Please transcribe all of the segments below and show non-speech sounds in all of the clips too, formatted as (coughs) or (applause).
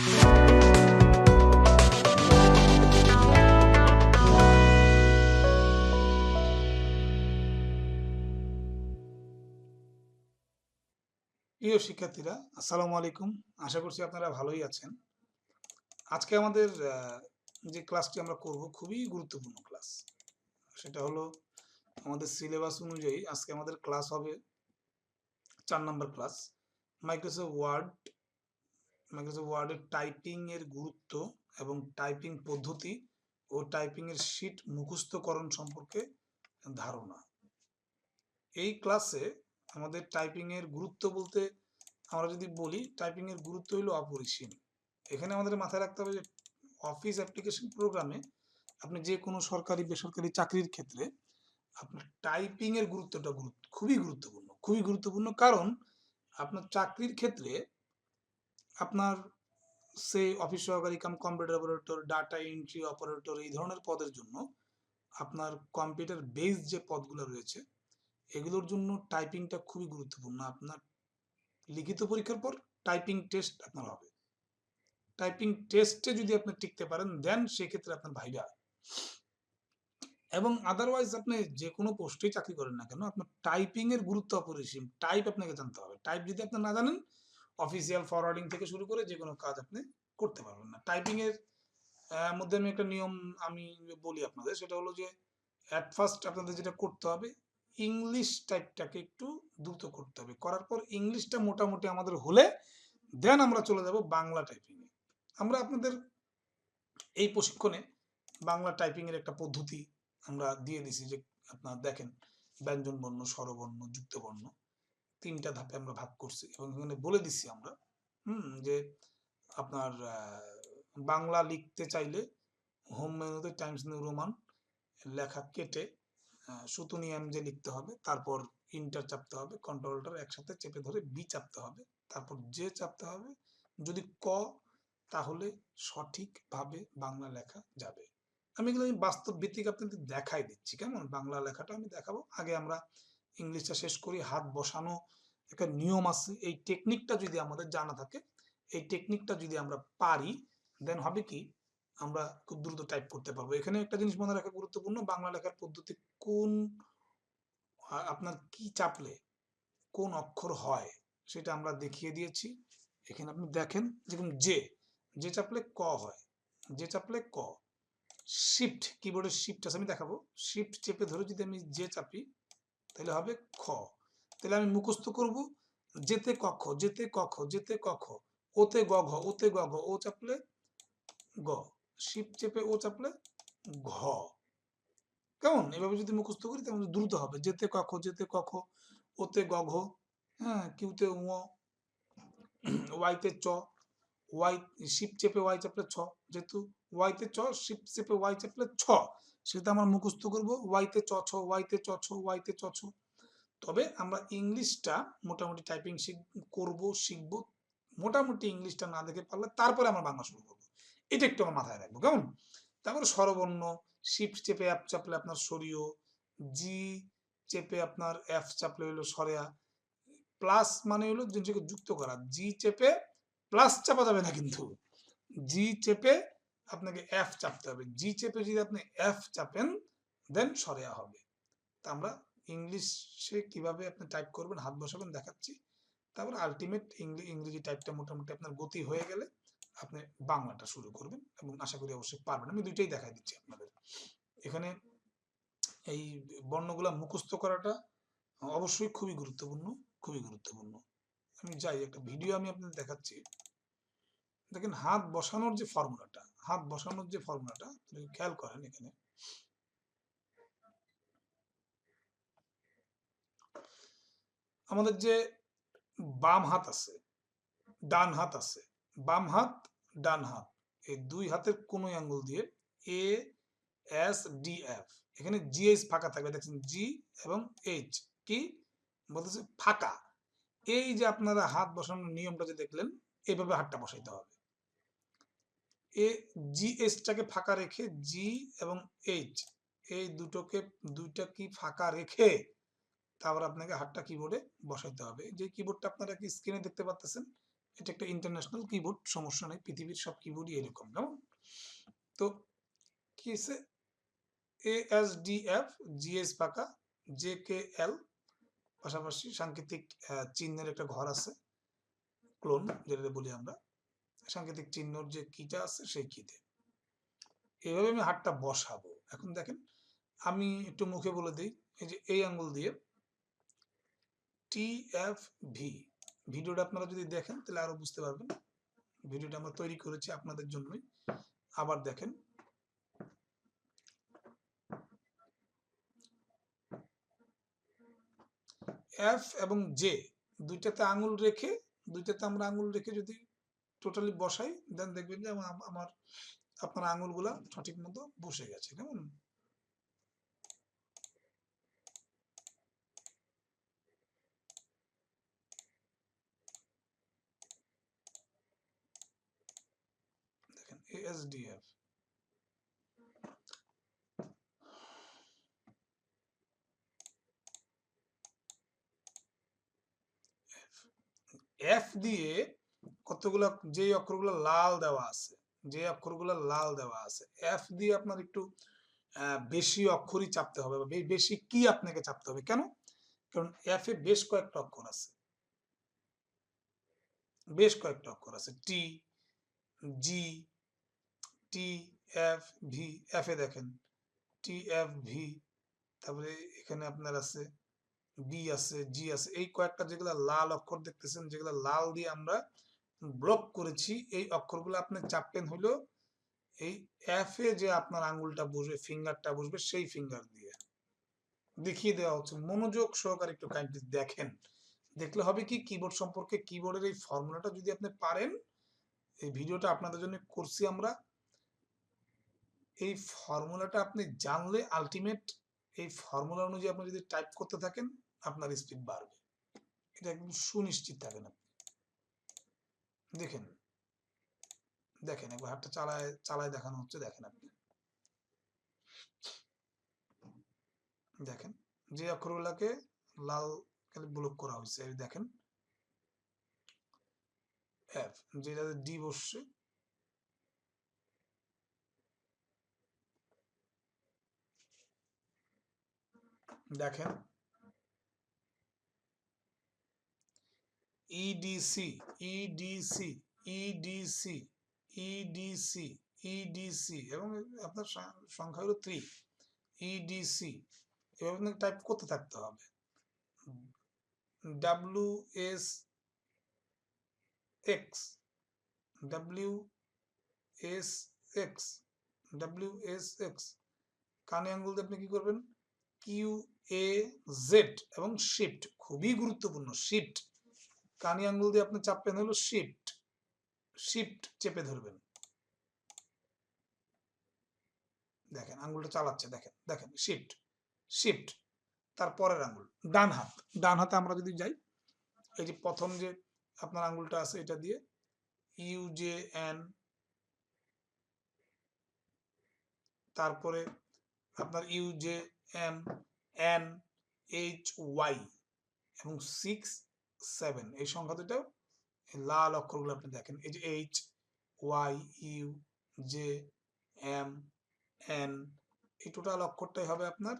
প্রিয় শিক্ষার্থীরা, আসসালামু আলাইকুম। আশা করছি আপনারা ভালোই আছেন। আজকে আমাদের যে ক্লাসটি আমরা করব খুবই গুরুত্বপূর্ণ ক্লাস। সেটা হলো আমাদের সিলেবাস অনুযায়ী আজকে আমাদের ক্লাস হবে চার নম্বর ক্লাস, মাইক্রোসফট ওয়ার্ড মাইক্রোসফট ওয়ার্ডের টাইপিং এর গুরুত্ব এবং টাইপিং পদ্ধতি ও টাইপিং এর শীট মুখস্থকরণ সম্পর্কে ধারণা। এই ক্লাসে আমাদের টাইপিং এর গুরুত্ব বলতে আমরা যদি বলি টাইপিং এর গুরুত্ব হলো অপরিসীম। এখানে আমাদের মাথায় রাখতে হবে যে অফিস অ্যাপ্লিকেশন প্রোগ্রামে আপনি যে কোনো সরকারি, বেসরকারি চাকরির ক্ষেত্রে আপনার টাইপিং এর গুরুত্বটা গুরুত্ব খুবই গুরুত্বপূর্ণ। খুবই গুরুত্বপূর্ণ কারণ আপনার চাকরির ক্ষেত্রে আপনার সে অফিস সহকারী cum computer operator data entry operator এই ধরনের পদের জন্য আপনার কম্পিউটার বেস যে পদগুলো রয়েছে, এগুলোর জন্য টাইপিংটা খুবই গুরুত্বপূর্ণ। আপনার লিখিত পরীক্ষার পর টাইপিং টেস্ট আপনার হবে। টাইপিং টেস্টে যদি আপনি টিকতে পারেন দেন সেক্ষেত্রে আপনার ভাইবা এবং আদারওয়াইজ আপনি যে কোনো পোস্টেই চাকরি করেন না কেন, আপনার টাইপিং এর গুরুত্ব অপরিসীম। টাইপ আপনাকে জানতে হবে। টাইপ যদি আপনি না জানেন অফিসিয়াল ফরওয়ার্ডিং থেকে শুরু করে যে কোনো কাজ আপনি করতে পারবেন না। টাইপিং এর মধ্যে আমি একটা নিয়ম আমি বলি আপনাদের, সেটা হলো যে অ্যাট ফার্স্ট আপনাদের যেটা করতে হবে ইংলিশ টাইপটাকে একটু দ্রুত করতে হবে। করার পর ইংলিশটা মোটামুটি আমাদের হলে দেন আমরা চলে যাব বাংলা টাইপিং এ। আমরা আপনাদের এই প্রশিক্ষণে বাংলা টাইপিং এর একটা পদ্ধতি আমরা দিয়ে দিছি যে, আপনারা দেখেন ব্যঞ্জন বর্ণ স্বরবর্ণ যুক্ত বর্ণ তিনটা ধাপে আমরা ভাগ করছি এবং এখানে বলে দিচ্ছি আমরা হুম যে আপনার বাংলা লিখতে চাইলে হোম মেনুতে টাইমস নিউ রোমান লেখা কেটে আহ, সুতুনি এম যে লিখতে হবে তারপর ইন্টার চাপতে হবে কন্ট্রোলটার একসাথে চেপে ধরে বি চাপতে হবে তারপর যে চাপতে হবে যদি ক তাহলে সঠিকভাবে বাংলা লেখা যাবে। আমি এগুলো বাস্তব ভিত্তিক আপনাদের দেখাই দিচ্ছি কেমন? বাংলা লেখাটা আমি দেখাবো আগে আমরা ইংলিশটা শেষ করি, হাত বসানো একটা নিয়ম আছে। এই টেকনিকটা যদি আমাদের জানা থাকে, এই টেকনিকটা যদি আমরা পারি দেন হবে কি, আমরা খুব দ্রুত টাইপ করতে পারব। এখানে একটা জিনিস মনে রাখা গুরুত্বপূর্ণ, বাংলা লেখার পদ্ধতি কোন আপনার কি চাপলে কোন অক্ষর হয় সেটা আমরা দেখিয়ে দিয়েছি। এখানে আপনি দেখেন, যেরকম যে যে চাপলে ক হয়, যে চাপলে ক শিফট কিবোর্ডের শিফট আছে, আমি দেখাবো। শিফট চেপে ধরে যদি আমি যে চাপি তাহলে হবে খ। তাহলে আমি মুখস্থ করব, যেতে কক্ষ যেতে কক্ষ যেতে কক্ষ, ওতে গ, ঘ, ওতে গ, ঘ, ও চাপলে গ শিফট চেপে ও চাপলে ঘ। কেমন? এভাবে যদি মুখস্থ করি তাহলে দ্রুত হবে। যেতে কক্ষ যেতে কক্ষ, ওতে গ, ঘ হ্যাঁ কিউতে উ ওয়াইতে চ, ওয়াই, শিপ চেপে ওয়াই চাপলে ছ, যেহেতু ওয়াইতে চ, শিপ চেপে ওয়াই চাপলে ছ। সেটা আমরা মুখস্থ করব ওয়াইতে চ, ছ ওয়াইতে চ, ছ ওয়াইতে চ, ছ। তবে আমরা ইংলিশটা মোটামুটি টাইপিং করব, শিখব। মোটামুটি ইংলিশটা না দেখে পারলে তারপরে আমরা বাংলা শুরু করব। এটা একটু আমার মাথায় রাখব, কেমন? তারপরে স্বরবর্ণ শিফট চেপে অ্যাপ চাপলে আপনার সরিয় জি চেপে আপনার এফ চাপলে হলো সরেয়া প্লাস মানে হলো জিনিসকে যুক্ত করা। জি চেপে প্লাস চাপা যাবে না কিন্তু। জি চেপে আপনাকে এফ চাপতে হবে। জি চেপে যদি আপনি এফ চাপেন দেন সরেয়া হবে। তা আমরা ইংলিশে কীভাবে আপনি টাইপ করবেন, হাত বসাবেন, দেখাচ্ছি। তারপর আলটিমেট ইংরেজি টাইপটা মোটামুটি আপনার গতি হয়ে গেলে আপনি বাংলাটা শুরু করবেন এবং আশা করি অবশ্যই পারবেন। আমি দুইটাই দেখাই দিচ্ছি আপনাদের। এখানে এই বর্ণগুলা মুখস্থ করাটা অবশ্যই খুবই গুরুত্বপূর্ণ খুবই গুরুত্বপূর্ণ। আমি যাই, একটা ভিডিও আমি আপনাদের দেখাচ্ছি। দেখেন, হাত বসানোর যে ফর্মুলাটা হাত বসানোর যে ফর্মুলাটা খেয়াল করেন এখানে। আমাদের যে বাম হাত আছে, ডান হাত আছে, বাম হাত, ডান হাত, এই দুই হাতের কোন আঙ্গুল দিয়ে এ এস ডি এফ এখানে জি এইচ ফাঁকা থাকবে, দেখছেন জি এবং এইচ কি? বলতেছে ফাঁকা। এই যে আপনারা হাত বসানোর নিয়মটা যে দেখলেন এইভাবে হাতটা বসাইতে হবে। এ, জি এইচটাকে ফাঁকা রেখে জি এবং এইচ। এই দুটোকে, দুইটা কি ফাঁকা রেখে তারপর আপনাকে হাতটা কিবোর্ডে বসাইতে হবে। যে কিবোর্ডটা আপনারা কি স্ক্রিনে দেখতে পাচ্ছেন এটা একটা ইন্টারন্যাশনাল কিবোর্ড সমস্যা নেই, পৃথিবীর সব কিবোর্ডই এরকম, কেমন? তো কি হচ্ছে এ এস ডি এফ জিএস পাকা জে কে এল পাশাপাশি সাংকেতিক চিহ্নের একটা ঘর আছে ক্লোন যেটা বলি আমরা। সাংকেতিক চিহ্নর যে কিটা আছে সেই কিতে। এইভাবে আমি হাতটা বসাবো। এখন দেখেন, আমি একটু মুখে বলে দিই, এই যে এই আঙ্গুল দিয়ে টি এফ ভি, ভিডিওটা আপনারা যদি দেখেন তাহলে আরও বুঝতে পারবেন। ভিডিওটা আমরা তৈরি করেছি আপনাদের জন্যই। আবার দেখেন, এফ এবং জে দুইটাতে আঙুল রেখে, দুইটাতে আমরা আঙুল রেখে যদি টোটালি বসাই দেন দেখবেন যে আমা- আমার, আপনার আঙুলগুলা সঠিক মতো বসে গেছে, কেমন? দেখেন এএসডিএফ এফ দিয়ে কতগুলো যে অক্ষরগুলো লাল দেওয়া আছে যে অক্ষরগুলো লাল দেওয়া আছে এফ দিয়ে আপনার একটু বেশি অক্ষরই চাপতে হবে বা বেশি কি আপনাকে চাপতে হবে? কেন? কারণ এফ এ বেশ কয়েকটা অক্ষর আছে। বেশ কয়েকটা অক্ষর আছে। T G T F V F A দেখেন। টি এফ ভি তারপরে এখানে আপনার আছে বি আছে জি আছে, এই কয়েকটা যেগুলো লাল অক্ষর দেখতেছেন, যেগুলো লাল দিয়ে আমরা ব্লক করেছি, এই অক্ষরগুলো আপনি চাপবেন হলো এই এফ এ যে আপনার আঙ্গুলটা বসবে ফিঙ্গারটা বসবে, সেই ফিঙ্গার দিয়ে। দেখিয়ে দেওয়া হচ্ছে। মনোযোগ সহকারে একটু কাইন্ডলি দেখেন। দেখলে হবে কি? কিবোর্ড সম্পর্কে কিবোর্ডের এই ফর্মুলাটা যদি আপনি পারেন, এই ভিডিওটা আপনাদের জন্য করছি আমরা। এই ফর্মুলাটা আপনি জানলে আলটিমেট এই ফর্মুলা অনুযায়ী আপনি যদি টাইপ করতে থাকেন, আপনার স্পিড বাড়বে। এটা একদম সুনিশ্চিত থাকেন আপনি। দেখেন দেখেন একবার হাতটা চালায় চালায় দেখানো হচ্ছে, দেখেন আপনি। দেখেন, যে অক্ষরগুলোকে লাল ব্লক করা হয়েছে দেখেন। এফ যেটাতে ডি বসছে। দেখেন EDC EDC EDC EDC EDC এবং আপনার সংখ্যা হলো থ্রি ইডিসি এভাবে আপনাকে টাইপ করতে থাকতে হবে। W S X W S X W S X কানে আঙ্গুল আপনি কি করবেন? কিউ এ জেড এবং শিফট খুবই গুরুত্বপূর্ণ শিফট কানি আঙ্গুল দিয়ে আপনি চাপবেন হলো শিফট শিফট চেপে ধরবেন। দেখেন, আঙ্গুলটা চালাচ্ছে, দেখেন দেখেন শিফট শিফট তারপরের আঙ্গুল, ডান হাত, ডান হাতে আমরা যদি যাই, এই যে প্রথম যে আপনার আঙ্গুলটা আছে, এটা দিয়ে ইউ জে এন তারপরে আপনার U J M N H Y এবং সিক্স সেভেন এই সংখ্যা এই লাল অক্ষরগুলো আপনি দেখেন, এই যে H Y U J M N এই টোটাল অক্ষরটাই হবে আপনার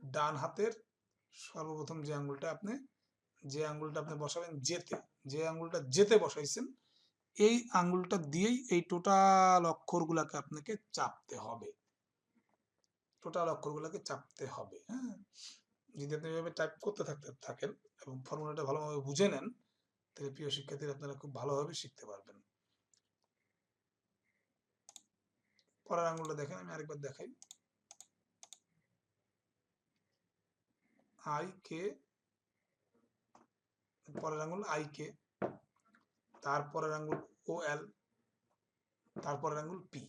ডান হাতের সর্বপ্রথম যে আঙ্গুলটা আপনি, যে আঙ্গুলটা আপনি বসাবেন জেতে যে আঙ্গুলটা জেতে বসাইছেন, এই আঙ্গুলটা দিয়েই এই টোটাল অক্ষরগুলাকে আপনাকে চাপতে হবে। টোটাল অক্ষরগুলোকে চাপতে হবে হ্যাঁ? যদি আপনি এভাবে টাইপ করতে থাকতে থাকেন এবং ফর্মুলাটা ভালোভাবে বুঝে নেন, তাহলে প্রিয় শিক্ষার্থীরা আপনারা খুব ভালোভাবে শিখতে পারবেন। পরের আঙুলটা দেখেন, আমি আরেকবার দেখাই। আই কে পরের আঙুল আই কে তারপরের আঙুল ও এল তারপরের আঙুল পি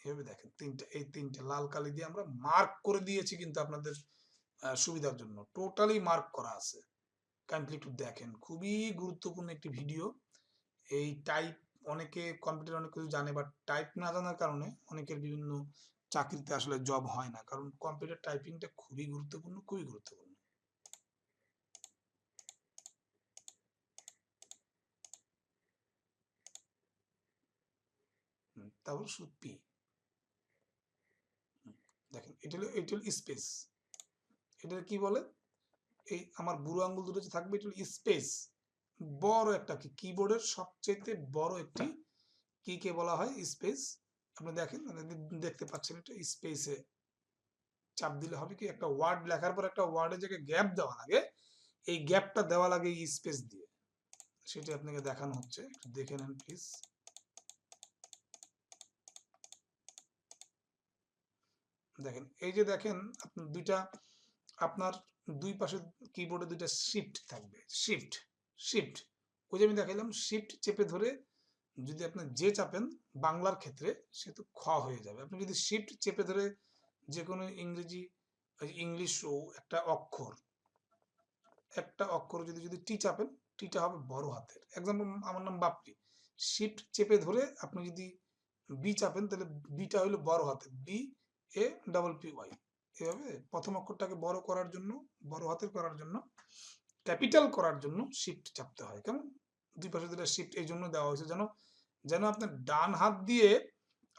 এভাবে দেখেন, তিনটা, এই তিনটে লাল কালি দিয়ে আমরা মার্ক করে দিয়েছি কিন্তু আপনাদের সুবিধার জন্য। টোটালি মার্ক করা আছে। একটু দেখেন। খুবই গুরুত্বপূর্ণ একটি ভিডিও এই টাইপ অনেকে কম্পিউটার অনেক কিছু জানে বাট টাইপ না জানার কারণে অনেকের বিভিন্ন চাকরিতে আসলে জব হয় না। কারণ কম্পিউটার টাইপিংটা খুবই গুরুত্বপূর্ণ খুবই গুরুত্বপূর্ণ। তারপর পি দেখেন, এটা হলো এটা হলো স্পেস এটা কি বলে? এই আমার বুড়ো আঙ্গুল দুটো থাকবে, এটা স্পেস। বড় একটা কি? কিবোর্ডের সবচেয়ে বড় একটি কি কে বলা হয়? স্পেস। আপনি দেখেন মানে দেখতে পাচ্ছেন এটা স্পেসে। চাপ দিলে হবে কি? একটা ওয়ার্ড লেখার পর একটা ওয়ার্ডের জায়গায় গ্যাপ দেওয়া লাগে, এই গ্যাপটা দেওয়া লাগে স্পেস দিয়ে। সেটা আপনাকে দেখানো হচ্ছে। একটু দেখে নেন, প্লিজ। দেখেন, এই যে দেখেন, আপনি দুইটা আপনার দুই পাশে কিবোর্ডে দুইটা শিফট থাকবে। শিফট শিফট ওই যে আমি দেখাইলাম শিফট চেপে ধরে যদি আপনি যে চাপেন, বাংলার ক্ষেত্রে সে তো খ হয়ে যাবে। আপনি যদি শিফট চেপে ধরে যে কোনো ইংরেজি ইংলিশ ও একটা অক্ষর একটা অক্ষর যদি যদি টি চাপেন টিটা হবে বড় হাতের। এক্সাম্পল আমার নাম বাপ্পি। শিফট চেপে ধরে আপনি যদি বি চাপেন, তাহলে বিটা হলো বড় হাতের। B A double P Y এভাবে প্রথম অক্ষরটাকে বড় করার জন্য, বড় হাতের করার জন্য, ক্যাপিটাল করার জন্য শিফট চাপতে হয়। কেমন? দুই পাশে দুটা শিফট এই জন্য দেওয়া হয়েছে যেন যেন আপনার ডান হাত দিয়ে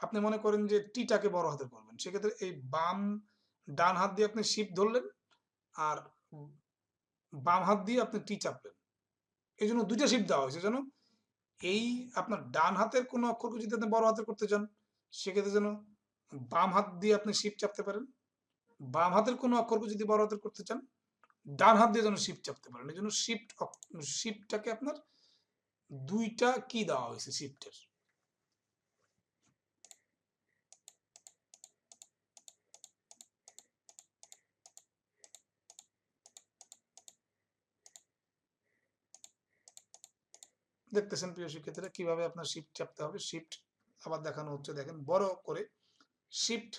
আপনি মনে করেন যে টিটাকে বড় হাতে করবেন। সেক্ষেত্রে এই বাম, ডান হাত দিয়ে আপনি শিফট ধরলেন আর বাম হাত দিয়ে আপনি টি চাপলেন। এই জন্য দুইটা শিফট দেওয়া হয়েছে যেন, এই আপনার ডান হাতের কোনো অক্ষরকে যদি আপনি বড় হাতের করতে চান, সেক্ষেত্রে যেন বাম হাত দিয়ে আপনি শিফট চাপতে পারেন। বাম হাতের কোনো অক্ষরকে যদি বড় হাতের করতে চান, ডান হাত দিয়ে যেন শিফট চাপতে পারেন। এই জন্য শিফট শিফটটাকে আপনার দুইটা কি দেওয়া হয়েছে শিফটের দেখতেছেন প্রিয় শিক্ষার্থীরা, কীভাবে আপনার শিফট চাপতে হবে? শিফট আবার দেখানো হচ্ছে, দেখেন বড় করে শিফট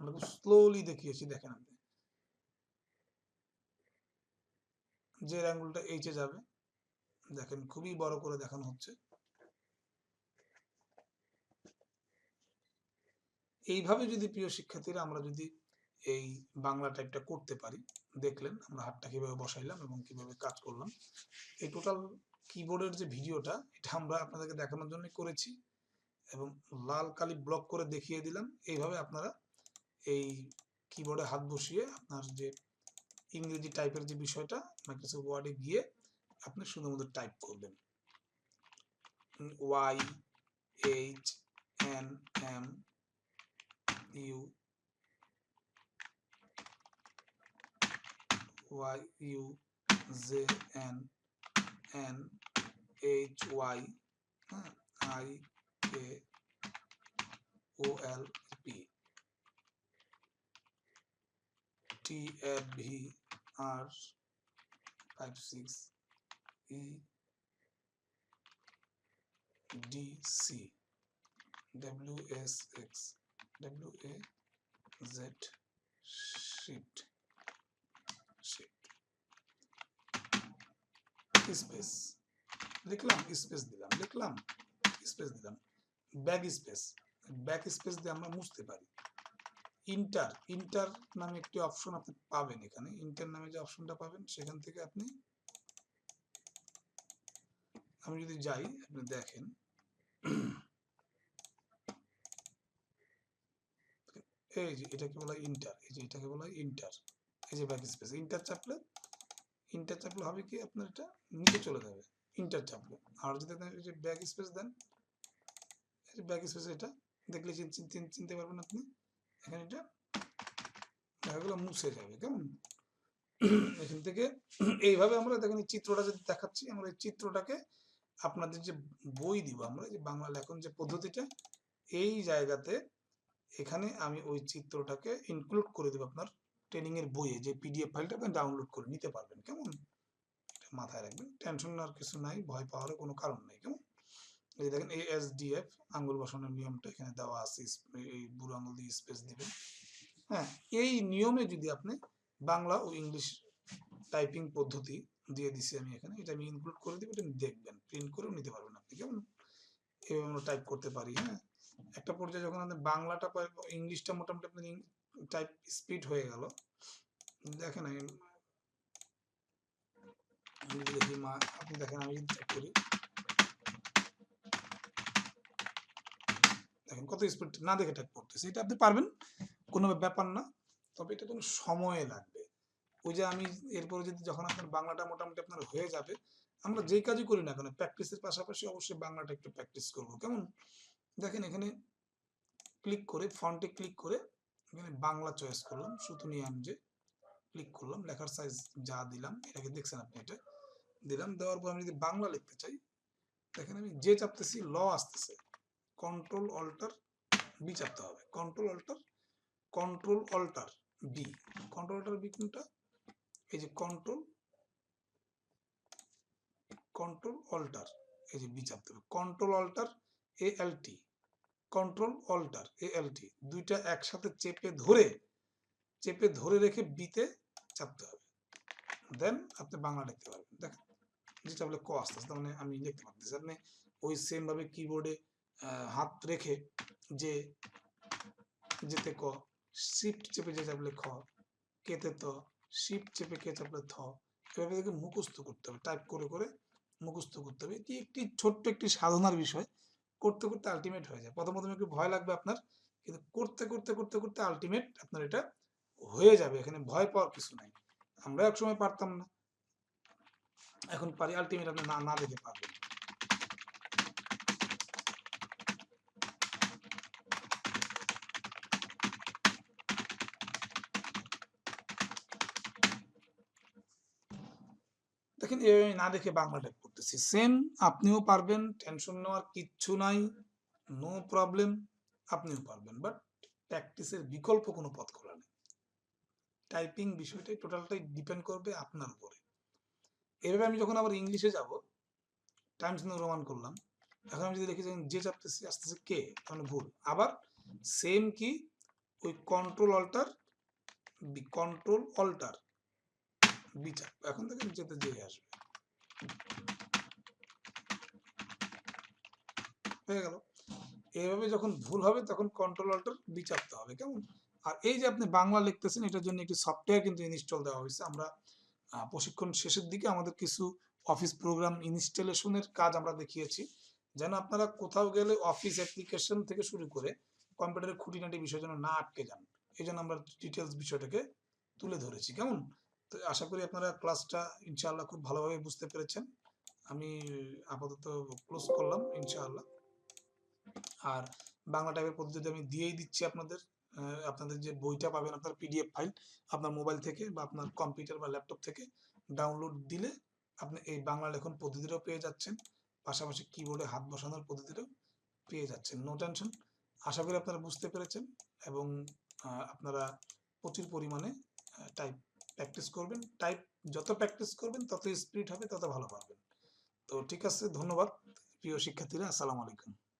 আমরা স্লোলি দেখিয়েছি, দেখেন আপনি। যে আঙ্গুলটা এইচে যাবে, দেখেন খুবই বড় করে দেখানো হচ্ছে। এইভাবে যদি প্রিয় শিক্ষার্থীরা আমরা যদি এই বাংলা টাইপটা করতে পারি, দেখলেন আমরা হাতটা কীভাবে বসাইলাম এবং কীভাবে কাজ করলাম। এই টোটাল কিবোর্ডের যে ভিডিওটা, এটা আমরা আপনাদেরকে দেখানোর জন্য করেছি এবং লাল কালি ব্লক করে দেখিয়ে দিলাম। এইভাবে আপনারা এই কিবোর্ডে হাত বসিয়ে আপনার যে ইংরেজি টাইপের যে বিষয়টা মাইক্রোসফট ওয়ার্ডে গিয়ে আপনি সুন্দর টাইপ করবেন। Y H N M U Y U J N N H Y I K O L P T F V R five six E D C W S X W A Z shift shift space লিখলাম space দিলাম লিখলাম space দিলাম। Back space back space দিয়ে আমরা মুছতে পারি। Inter inter নামে একটি অপশন আপনি পাবেন এখানে। ইন্টার নামে যে অপশনটা পাবেন, সেখান থেকে আপনি, আমি যদি যাই, আপনি দেখেন। এই যে এটাকে বলা হয় ইন্টার এই যে এটাকে বলা হয় ইন্টার এই যে ব্যাক স্পেস ইন্টার চাপলে ইন্টার চাপলে হবে কি আপনার এটা? নিচে চলে যাবে। ইন্টার চাপলে। আর যদি আপনি ব্যাক স্পেস দেন ব্যাক স্পেস এটা, দেখলে চিন- চিন- চিন- চিনতে পারবেন আপনি। এখানে এটা দেখা গেলো মুছে যাবে কেমন? (coughs) এখান থেকে এইভাবে আমরা দেখেন এই চিত্রটা যদি দেখাচ্ছি আমরা এই চিত্রটাকে আপনাদের যে বই দিব আমরা যে বাংলা লেখন যে পদ্ধতিটা এই জায়গাতে এখানে আমি ওই চিত্রটাকে ইনক্লুড করে দেবো আপনার ট্রেনিং এর বইয়ে যে পিডিএফ ফাইলটা আপনি ডাউনলোড করে নিতে পারবেন কেমন? মাথায় রাখবেন টেনশন আর কিছু নাই ভয় পাওয়ারও কোনো কারণ নেই কেমন? এই দেখেন এএসডিএফ আঙ্গুল বসানোর নিয়মটা এখানে দেওয়া আছে এই বুড়ো আঙ্গুল দিয়ে স্পেস দিবেন। হ্যাঁ এই নিয়মে যদি আপনি বাংলা ও ইংলিশ টাইপিং পদ্ধতি দিয়ে দিছি আমি এখানে, এটা আমি ইনক্লুড করে দিব, এটা দেখবেন প্রিন্ট করেও নিতে পারবেন আপনি, কেমন? এভাবে আমরা টাইপ করতে পারি হ্যাঁ? একটা পর্যায়ে যখন আপনি বাংলাটা ইংলিশটা মোটামুটি আপনার টাইপ স্পিড হয়ে গেল, দেখেন, আমি মা, আপনি দেখেন, আমি টাইপ করি কত স্পিড না দেখে টাইপ করতেছে। এটা আপনি পারবেন, কোনো ব্যাপার না, তবে এটা কোনো সময় লাগবে। ওই যে আমি এরপরে যদি যখন আপনার বাংলাটা মোটামুটি আপনার হয়ে যাবে, আমরা যেই কাজই করি না কেন প্র্যাকটিসের পাশাপাশি অবশ্যই বাংলাটা একটু প্র্যাকটিস করব। কেমন? দেখেন, এখানে ক্লিক করে ফন্টে ক্লিক করে, এখানে বাংলা চয়েস করলাম সুতুনিয়াম যে ক্লিক করলাম, লেখার সাইজ যা দিলাম, এটাকে দেখছেন আপনি এটা? দিলাম, দেওয়ার পর আমি যদি বাংলা লিখতে চাই, দেখেন আমি যে চাপতেছি ল আসতেছে। কন্ট্রোল অল্টার বি চাপতে হবে। Control alter control alter B control alter B কোনটা? এই যে কন্ট্রোল কন্ট্রোল অল্টার এই যে বি চাপতে হবে। Control alter A L T control alter A L T দুইটা একসাথে চেপে ধরে চেপে ধরে রেখে বিতে চাপতে হবে। দেন আপনি বাংলা লিখতে পারবেন। দেখেন, যেটা বলে ক আস্তে আস্তে মানে আমি লিখতে পারতেছি। আপনি ওই সেম ভাবে কিবোর্ডে হাত রেখে যে, যেতে ক শিফট চেপে যে চাপলে খ, কেতে তো শিফট চেপে কে চাপলে থ, এভাবে দেখে মুখস্থ করতে হবে। টাইপ করে করে মুখস্থ করতে হবে। এটি একটি ছোট্ট একটি সাধনার বিষয়। করতে করতে আলটিমেট হয়ে যায়। প্রথম প্রথমে একটু ভয় লাগবে আপনার, কিন্তু করতে করতে করতে করতে আলটিমেট আপনার এটা হয়ে যাবে। এখানে ভয় পাওয়ার কিছু নাই। আমরা এক সময় পারতাম না। এখন পারি আলটিমেট আপনি না না দেখে পারবেন। দেখেন এভাবে না দেখে বাংলা টাইপ করতেছি। সেম আপনিও পারবেন টেনশন নেওয়ার কিচ্ছু নাই নো প্রবলেম আপনিও পারবেন। বাট প্র্যাকটিসের বিকল্প কোনো পথ খোলা নেই। টাইপিং বিষয়টাই টোটালটাই ডিপেন্ড করবে আপনার উপরে। এভাবে আমি যখন আবার ইংলিশে যাব টাইমস নিউ রোমান করলাম, এখন আমি যদি দেখি যে যে চাপতেছি আসতেছে কে মানে ভুল। আবার সেম কি, ওই কন্ট্রোল অল্টার কন্ট্রোল অল্টার বিচার এখন থেকে যেতে যে আসবে। হয়ে গেল। এইভাবে যখন ভুল হবে, তখন কন্ট্রোল অল্টার বিচারতে হবে, কেমন? আর এই যে আপনি বাংলা লিখতেছেন, এটার জন্য একটি সফটওয়্যার কিন্তু ইনস্টল দেওয়া হয়েছে। আমরা প্রশিক্ষণ শেষের দিকে আমাদের কিছু অফিস প্রোগ্রাম ইনস্টলেশনের কাজ আমরা দেখিয়েছি। যেন আপনারা কোথাও গেলে অফিস অ্যাপ্লিকেশন থেকে শুরু করে কম্পিউটারের খুঁটিনাটি বিষয় যেন না আটকে যান। এই জন্য আমরা ডিটেলস বিষয়টাকে তুলে ধরেছি, কেমন? তো আশা করি আপনারা ক্লাসটা ইনশাআল্লাহ খুব ভালোভাবে বুঝতে পেরেছেন। আমি আপাতত ক্লোজ করলাম, ইনশাআল্লাহ। আর বাংলা টাইপের পদ্ধতি আমি দিয়েই দিচ্ছি আপনাদের আপনাদের যে বইটা পাবেন আপনার পিডিএফ ফাইল আপনার মোবাইল থেকে বা আপনার কম্পিউটার বা ল্যাপটপ থেকে ডাউনলোড দিলে আপনি এই বাংলা লেখন পদ্ধতিটাও পেয়ে যাচ্ছেন। পাশাপাশি কিবোর্ডে হাত বসানোর পদ্ধতিটাও পেয়ে যাচ্ছেন। নো টেনশন আশা করি আপনারা বুঝতে পেরেছেন এবং আপনারা প্রচুর পরিমাণে টাইপ প্র্যাকটিস করবেন টাইপ যত প্র্যাকটিস করবেন, তত স্পিড হবে, তত ভালো পারবেন। তো ঠিক আছে, ধন্যবাদ, প্রিয় শিক্ষার্থীরা, আসসালামু আলাইকুম।